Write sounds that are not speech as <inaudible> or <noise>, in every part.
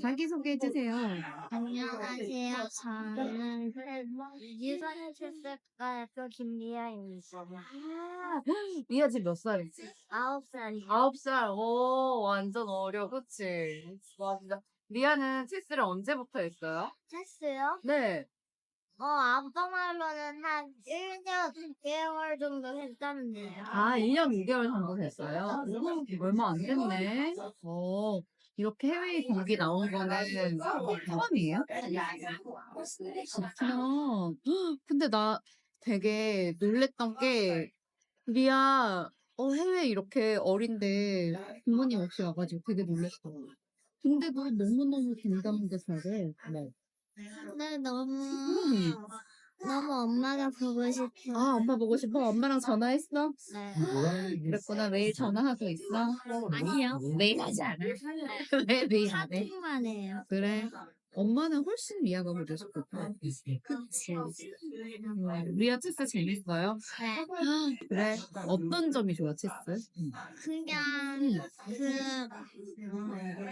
자기소개해 주세요. 안녕하세요. 저는 유선 출석과에서 김리아입니다. 리아 지금 몇 살이지? 아홉 살이요. 아홉 살. 오, 완전 어려. 그치? 와, 진짜. 리아는 체스를 언제부터 했어요? 체스요? 네. 어, 아빠 말로는 한 1년 6개월 정도 했다는데요. 아, 1년 6개월 정도 됐어요? 오, 얼마 안 됐네. 어, 이렇게 해외 경기 나온 거는 처음이에요? 그렇구나. <laughs> 헉, 근데 나 되게 놀랬던 게, 리아, 어, 해외 이렇게 어린데 부모님 없이 와가지고 되게 놀랬어. 근데도 너무너무 <laughs> 긴장돼 잘해. 네. 근데 너무, 음. <laughs> 너무 엄마가 보고 싶어. 아, 엄마 보고 싶어? 엄마랑 전화했어? 네. 그랬구나. 매일 전화하고 있어? 아니요. 매일 하지 않아? <laughs> 왜 매일 안 해? 카톡만 해요. 그래. 엄마는 훨씬 리아가 보고 싶겠다. 그치. 음, 리아 체스 재밌어요? 네. 그래. 어떤 점이 좋아, 체스? 그냥, 그,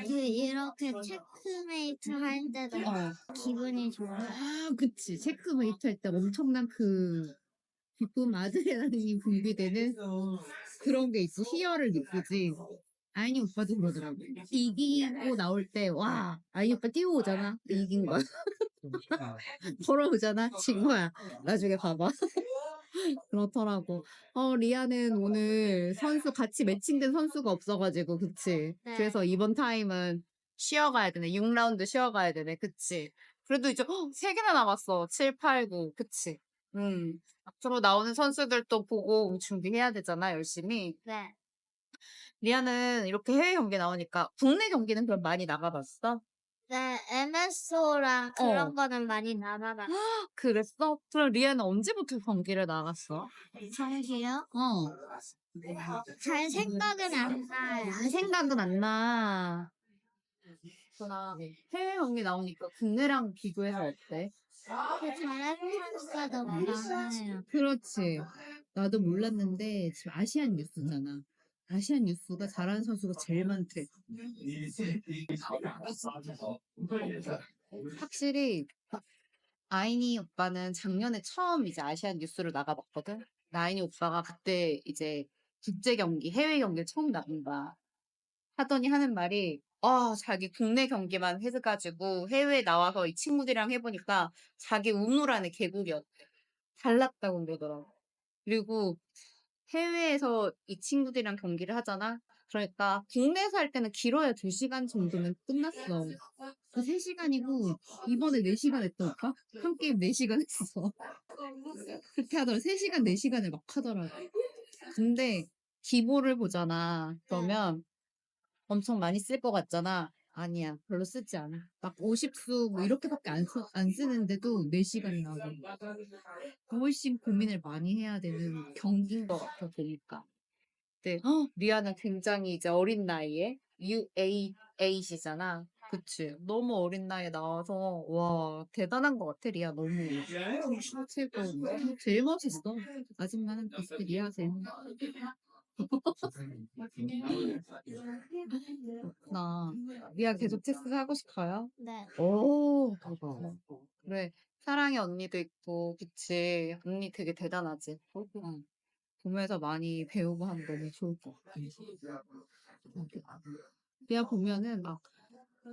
그, 이렇게 체크메이트 할 때도 어. 기분이 좋아요. 아, 그치. 체크메이트 할 때 엄청난 그, 기쁨 아드레날린이 분비되는 그런 게 있어. 희열을 느끼지. 아이니 오빠도 그러더라고. 이기고 나올 때, 와, 아이니 오빠 뛰어오잖아. 이긴 거야. <laughs> 걸어오잖아. 진 거야. 나중에 봐봐. <laughs> 그렇더라고. 어, 리아는 오늘 선수, 같이 매칭된 선수가 없어가지고, 그치? 네. 그래서 이번 타임은 쉬어가야 되네. 6라운드 쉬어가야 되네. 그치? 그래도 이제, 헉, 3개나 남았어. 7, 8, 9. 그치? 음. 앞으로 나오는 선수들도 보고 준비해야 되잖아. 열심히. 네. 리아는 이렇게 해외 경기 나오니까, 국내 경기는 그럼 많이 나가봤어? 네, MSO랑 그런 어. 거는 많이 나가봤어요. <gasps> 그랬어? 그럼 리아는 언제부터 경기를 나갔어? 저기요? 어. 잘 생각은 안 나요. 아, 생각은 안 나. 그렇구나. 해외 경기 나오니까 국내랑 비교해서 어때? 잘하는 선수가 너무 많아요. 그렇지. 나도 몰랐는데 지금 아시안 뉴스잖아. 아시안 뉴스가 잘하는 선수가 제일 많대. 확실히 아이니 오빠는 작년에 처음 이제 아시안 뉴스를 나가봤거든. 아이니 오빠가 그때 이제 국제 경기, 해외 경기를 처음 거야. 하더니 하는 말이 아 자기 국내 경기만 해가지고 해외에 나와서 이 친구들이랑 해보니까 자기 우물 안에 개구리였대. 달랐다고 그러더라고. 그리고 해외에서 이 친구들이랑 경기를 하잖아. 그러니까 국내에서 할 때는 길어야 2시간 정도면 끝났어. 그 3시간이고 이번에 4시간 했다 오빠? 한 게임 4시간 했어. 그렇게 하더라. 3시간, 4시간을 막 하더라고. 근데 기보를 보잖아. 그러면 엄청 많이 쓸 것 같잖아. 아니야. 별로 쓰지 않아. 막 50수 뭐 이렇게밖에 안, 쓰, 안 쓰는데도 4시간이 나오고. 훨씬 고민을 많이 해야 되는 경기인 것 같아, 보니까. 네. 리아는 굉장히 이제 어린 나이에 UA8이잖아. 그치. 너무 어린 나이에 나와서, 와, 대단한 것 같아, 리아. 너무. 최고. 제일 멋있어. 아줌마는 비슷 리아 제일 나 리아 계속 체스 하고 싶어요? 네. 오, 그래. 사랑의 언니도 있고, 그치. 언니 되게 대단하지. 응. 보면서 많이 배우고 하면 너무 좋을 것 같아. 리아 보면은 막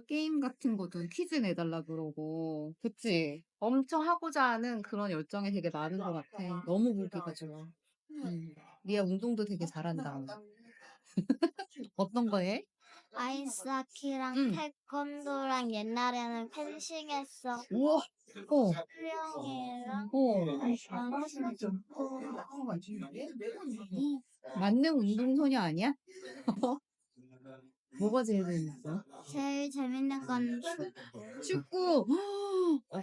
게임 같은 것도 퀴즈 내달라 그러고, 그치? 엄청 하고자 하는 그런 열정이 되게 많은 것 같아. 너무 보기가 좋아. 응. 리아 운동도 되게 잘한다. 어떤 거 해? 아이스하키랑 응. 태권도랑 옛날에는 펜싱 했어. 우와! 어, 수영이랑 어. 만능 운동소녀 아니야? <laughs> 뭐가 제일 재밌어? 제일 재밌는 건 축구! 어,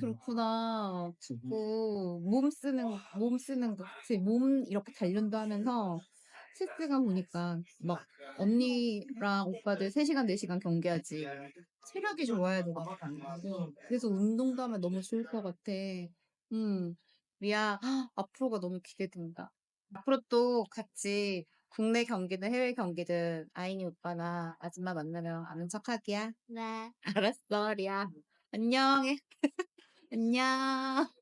그렇구나. 축구. 몸 쓰는, 몸 쓰는 거. 그치? 몸 이렇게 단련도 하면서 체스가 보니까 막 언니랑 오빠들 3시간, 4시간 경기하지. 체력이 좋아야 되거든. 그래서 운동도 하면 너무 좋을 것 같아. 음, 리아, 앞으로가 너무 기대된다. 앞으로 또 같이 국내 경기든 해외 경기든 아이니 오빠나 아줌마 만나면 아는 척하기야. 네. <laughs> 알았어, 리아. 안녕해. 안녕. <laughs>